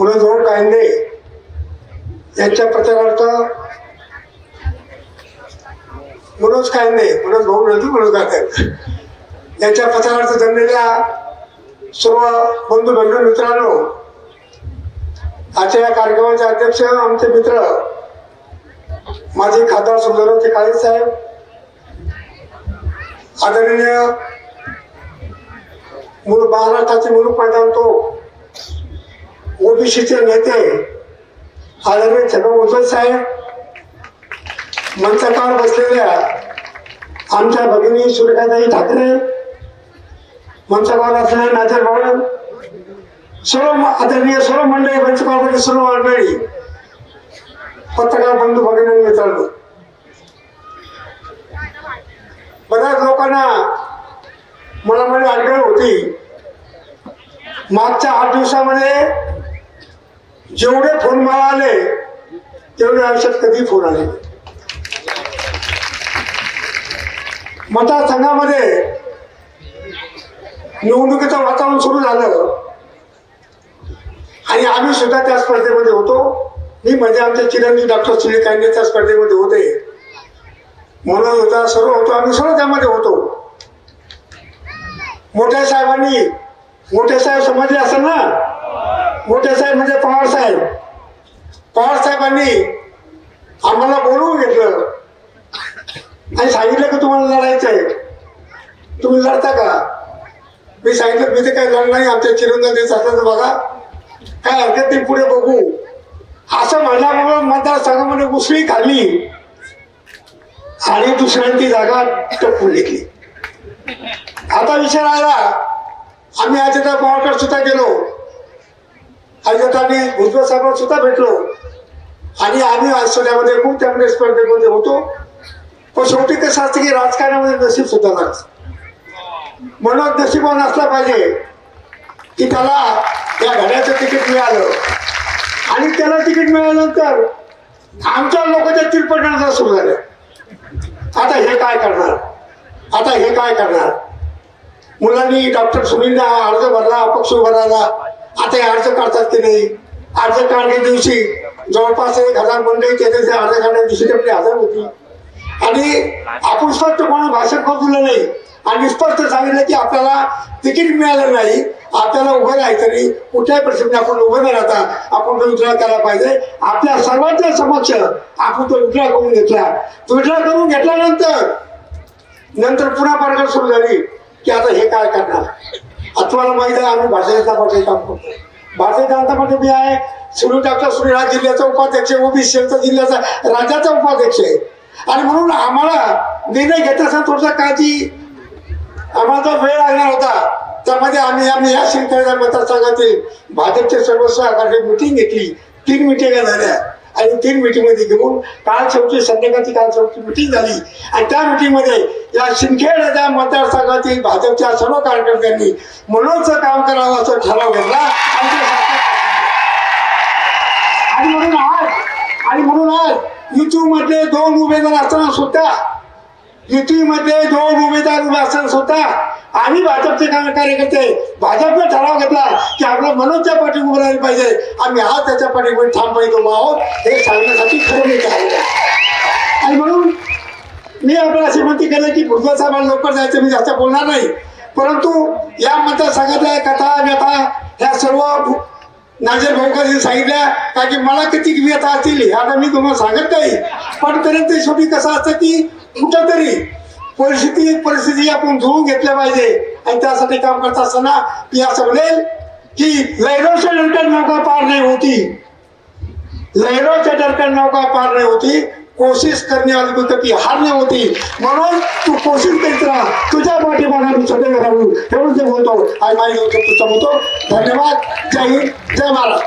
पुनर्धोर कायंदे यांच्या प्रचारार्थ मनोज कायंदे मनोज भाऊ नव्हते मनोज कायंदे यांच्या प्रचारार्थ जमलेल्या सर्व बंधू बंधू मित्रांनो आजच्या या कार्यक्रमाचे अध्यक्ष आमचे मित्र माझे खासदार सुंदरवते काळे साहेब आदरणीय मूळ महाराष्ट्राचे मुलूक मैदान तो ओबीसीचे नेते आदरणीय छगन भुजबळ साहेब मंचकावर बसलेल्या आमच्या भगिनी सुरेखाताई ठाकरे मंचकावर असलेले नाजर भवन सर्व आदरणीय सर्व मंडळी मंचकावर सर्व मंडळी पत्रकार बंधू भगिनी मित्रांनो बऱ्याच लोकांना मनामध्ये अडचण होती. मागच्या आठ दिवसामध्ये जेवढे फोन मला आले तेवढे आयुष्यात कधी फोन आले मतदारसंघामध्ये निवडणुकीचं वातावरण सुरू झालं. आणि आम्ही सुद्धा त्या स्पर्धेमध्ये होतो. मी म्हणजे आमचे चिरंजीव डॉक्टर सुनील कांडे त्या स्पर्धेमध्ये होते. म्हणून होता सर्व होतो आम्ही सर्व त्यामध्ये होतो. मोठ्या साहेबांनी मोठे साहेब समजले असेल ना? मोठे साहेब म्हणजे पवार साहेब. पवार साहेबांनी आम्हाला बोलवून घेतलं. आणि सांगितलं की तुम्हाला लढायचं आहे. तुम्ही लढता का? मी सांगितलं मी ते काही लढ नाही आमच्या चिरंजीव असलं बघा. काय हरकत नाही पुढे बघू. असं म्हणल्यामुळं मतदारसंघामध्ये उसळी खाल्ली. आणि दुसऱ्यांची जागा टपवून घेतली. आता विचार आला आम्ही अजिता पवारकडे सुद्धा गेलो. अजितांनी भुजबळ साहेबांना सुद्धा भेटलो. आणि आम्ही आश्चर्यामध्ये खूप त्यामध्ये स्पर्धेमध्ये होतो. पण शेवटी कसं असतं की राजकारणामध्ये नशीब सुद्धा लागतं म्हणून नशिबान असला पाहिजे की त्याला या घड्याचं तिकीट मिळालं. आणि त्याला तिकीट मिळाल्यानंतर आमच्या लोकांच्या तिरपटण्याचा सुरू झाल्या. आता हे काय करणार? आता हे काय करणार? मुलांनी डॉक्टर सुनीलने अर्ज भरला अपक्ष भरायला आता हे अर्ज काढतात की नाही? अर्ज काढण्या दिवशी जवळपास एक हजार मंडळी त्या दिवशी अर्ज काढण्या दिवशी तेवढी हजर होती. आणि आपण स्पष्ट कोणी भाषण करू दिलं नाही. आणि स्पष्ट सांगितलं की आपल्याला तिकीट मिळालं नाही. आपल्याला उभं राहायचं नाही. कुठल्याही प्रसंगी आपण उभं न राहता आपण तो विड्रॉ करायला पाहिजे. आपल्या सर्वांच्या समक्ष आपण तो विड्रॉ करून घेतला. तो विड्रॉ करून घेतल्यानंतर नंतर पुन्हा पारगड सुरू झाली की आता हे काय करणार? तुम्हाला माहीत आहे आम्ही भारतीय जनता पार्टी काम करतो भारतीय जनता पार्टी मी आहे सुरू डॉक्टर सुरू हा जिल्ह्याचा उपाध्यक्ष ओबीसी जिल्ह्याचा राज्याचा उपाध्यक्ष आहे. आणि म्हणून आम्हाला निर्णय घेत असताना थोडसा काळजी आम्हाला जो वेळ लागणार होता त्यामध्ये आम्ही आम्ही या शिवखेडा मतदारसंघातील भाजपचे सर्व सहकारी मिटिंग घेतली. तीन मिटिंगा झाल्या आणि तीन मिटिंगमध्ये घेऊन काल शेवटी संध्याकाळची काल शेवटी मिटिंग झाली. आणि त्या मिटिंगमध्ये या शिंदखेड या मतदारसंघातील भाजपच्या सर्व कार्यकर्त्यांनी मनोजचं काम करावं असं ठराव घेतला आणि म्हणून आज आणि म्हणून आज युट्यूब दोन उमेदवार असताना सुद्धा युतीमध्ये दोन उमेदवार उभे असताना सुद्धा आम्ही भाजपचे कार्यकर्ते भाजपने ठराव घेतला की आपला मनोजच्या पाठी उभं राहिलं पाहिजे. आम्ही आज त्याच्या पाठीवर ठाम पाहिजे उभा आहोत. हे सांगण्यासाठी खरं मी आहे. आणि म्हणून मी आपल्याला अशी विनंती केलं की भुजबळ साहेबांना लवकर जायचं मी जास्त बोलणार नाही. परंतु या मतदारसंघातल्या कथा व्यथा ह्या सर्व नाजर भाऊकांनी सांगितल्या. का की मला किती व्यथा असतील आता मी तुम्हाला सांगत नाही. पण तरी ते शेवटी कसं असतं की कुठंतरी परिस्थिती परिस्थिती आपण जुळून घेतल्या पाहिजे. आणि त्यासाठी काम करत असताना मी असं म्हणेल की लैरोच्या नंतर नौका पार नाही होती. लहरों डर नौका पार नहीं होती. कोशिश करने वाली को कभी हार नहीं होती. म्हणून तू कोशिश करीत राहा. तुझ्या पाठीमागा मी छोटे राहू. एवढं ते बोलतो. आणि माझ्या तुझं बोलतो. धन्यवाद. जय हिंद. जय महाराज.